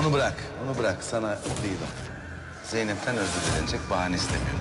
Onu bırak, onu bırak. Sana değil o. Zeynep'ten özür dilenecek bahane istemiyorum.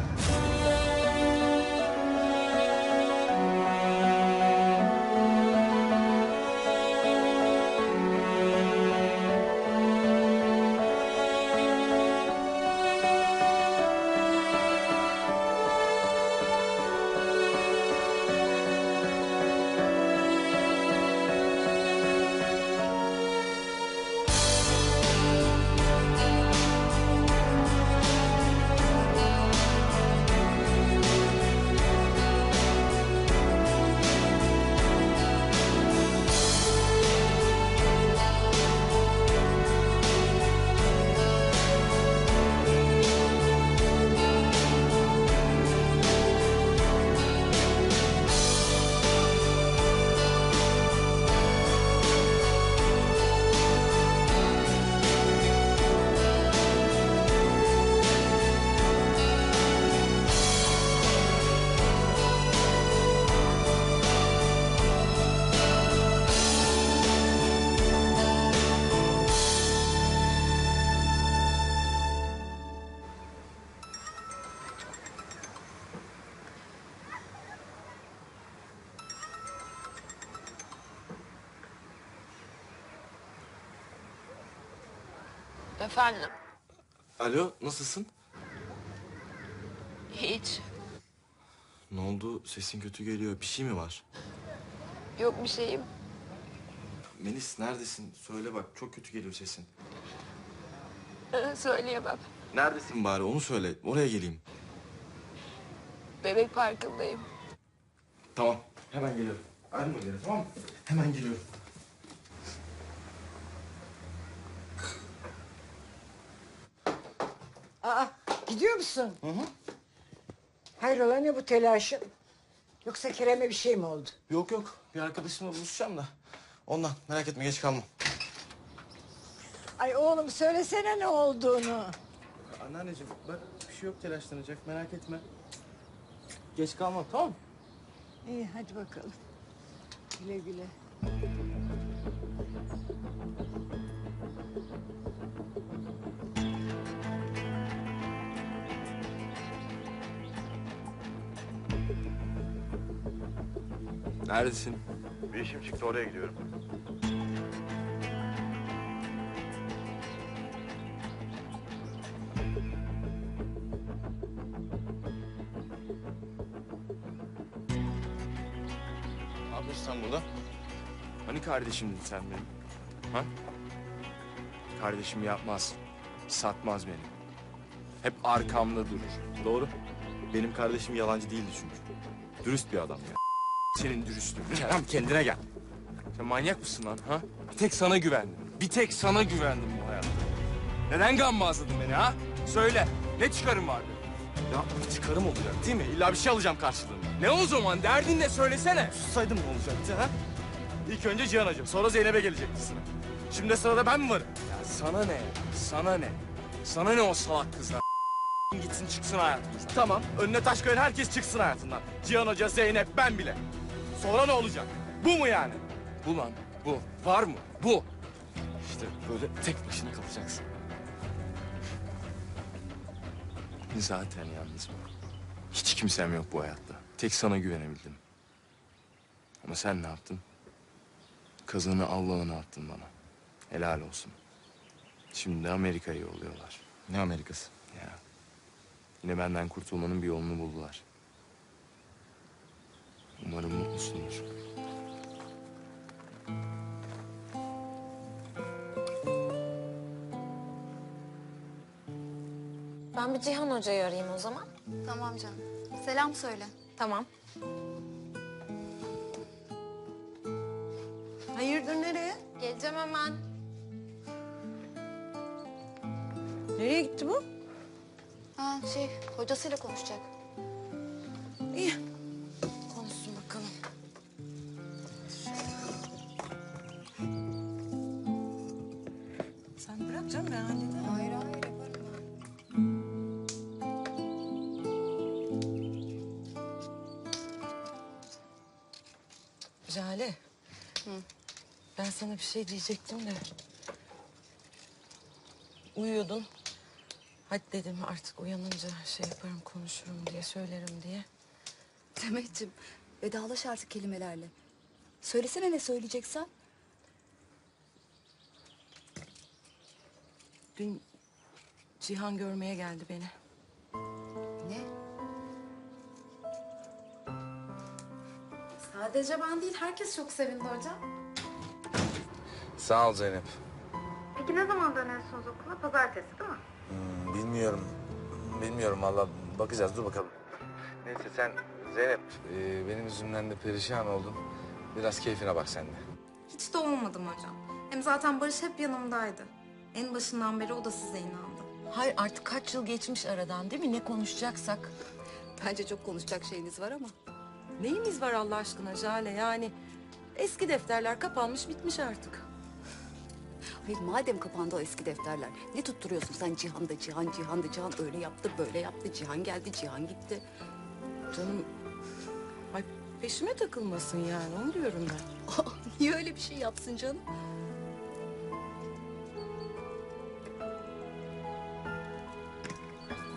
Efendim? Alo, nasılsın? Hiç. Ne oldu? Sesin kötü geliyor. Bir şey mi var? Yok bir şeyim. Melis neredesin? Söyle bak, çok kötü geliyor sesin. Ee, Söyleyemem. Neredesin bari? Onu söyle. Oraya geleyim. Bebek parkındayım. Tamam, hemen geliyorum. Ayrılma geri, tamam mı? Hemen geliyorum. Musun? Hı hı. Hayrola ne bu telaşın? Yoksa Kerem'e bir şey mi oldu? Yok yok, bir arkadaşımla buluşacağım da. Ondan, merak etme geç kalmam. Ay oğlum söylesene ne olduğunu. Anneanneciğim, bak bir şey yok telaşlanacak, merak etme. Geç kalmam, tamam mı? İyi hadi bakalım. Güle güle. Neredesin? Bir işim çıktı oraya gidiyorum. Ne yapıyorsun sen burada? Hani kardeşimdin sen benim? Ha? Kardeşim yapmaz. Satmaz beni. Hep arkamda durur. Doğru. Benim kardeşim yalancı değildi çünkü. Dürüst bir adam ya. Senin dürüstlüğün. Kerem kendine gel. Sen manyak mısın lan ha? Bir tek sana güvendim. Bir tek sana güvendim bu hayatta. Neden gammazladın beni ha? Söyle. Ne çıkarım vardı? Ya çıkarım olacak değil mi? İlla bir şey alacağım karşılığında. Ne o zaman? Derdin ne? Söylesene. Sussaydım ne olacaktı ha? İlk önce Cihan Hacı, sonra Zeynep'e gelecekti sıra. Şimdi sırada ben mi varım? Ya sana ne? Sana ne? Sana ne o salak kızlar? Gitsin çıksın hayatımızdan. Tamam, önüne taş koyan herkes çıksın hayatından. Cihan Hoca, Zeynep, ben bile. Sonra ne olacak? Bu mu yani? Bu lan, bu. Var mı? Bu. İşte böyle tek başına kalacaksın. Zaten yalnızım. Hiç kimsem yok bu hayatta. Tek sana güvenebildim. Ama sen ne yaptın? Kazanı Allah'ına attın bana. Helal olsun. Şimdi de Amerika'ya yolluyorlar. Ne Amerikası? Ya. Yine benden kurtulmanın bir yolunu buldular. Umarım mutlusundur. Ben bir Cihan Hoca'yı arayayım o zaman. Tamam canım. Selam söyle. Tamam. Hayırdır nereye? Geleceğim hemen. Nereye gitti bu? Ha şey hocasıyla konuşacak. İyi. Konuşsun bakalım. Sen bırak canım ben hallederim. Hayır hayır yaparım ben. Jale. Ben sana bir şey diyecektim de. uyuyordun. Hadi dedim artık uyanınca şey yaparım konuşurum diye söylerim diye. Demetciğim vedalaş artık kelimelerle. Söylesene ne söyleyeceksen. Dün Cihan görmeye geldi beni. Ne? Sadece ben değil herkes çok sevindi hocam. Sağ ol Zeynep. Peki ne zaman dönersiniz okula? Pazartesi değil mi? Bilmiyorum. Bilmiyorum valla. Bakacağız dur bakalım. Neyse sen Zeynep e, benim yüzümden de perişan oldun. Biraz keyfine bak sen de. Hiç de olmadım hocam. Hem zaten Barış hep yanımdaydı. En başından beri o da size inandı. Hayır artık kaç yıl geçmiş aradan değil mi? Ne konuşacaksak. Bence çok konuşacak şeyiniz var ama. Neyimiz var Allah aşkına Jale yani. Eski defterler kapanmış bitmiş artık. Hayır madem kapandı o eski defterler. Ne tutturuyorsun sen Cihan'da Cihan, Cihan'da Cihan öyle yaptı böyle yaptı. Cihan geldi, Cihan gitti. Canım ay peşime takılmasın yani onu diyorum ben. Niye öyle bir şey yapsın canım?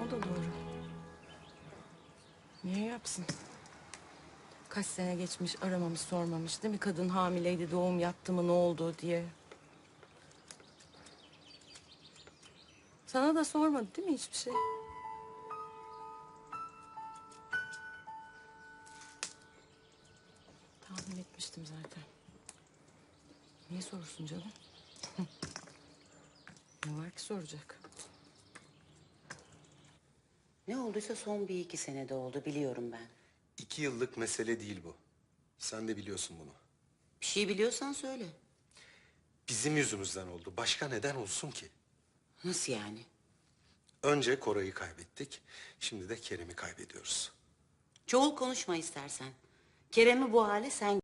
O da doğru. Niye yapsın? Kaç sene geçmiş aramamış sormamış değil mi? Kadın hamileydi doğum yaptı mı ne oldu diye. Sana da sormadı değil mi hiçbir şey? Tahmin etmiştim zaten. Niye sorursun canım? ne var ki soracak? Ne olduysa son bir iki senede oldu biliyorum ben. İki yıllık mesele değil bu. Sen de biliyorsun bunu. Bir şey biliyorsan söyle. Bizim yüzümüzden oldu. Başka neden olsun ki? Nasıl yani? Önce Koray'ı kaybettik. Şimdi de Kerem'i kaybediyoruz. Çoğul konuşma istersen. Kerem'i bu hale sen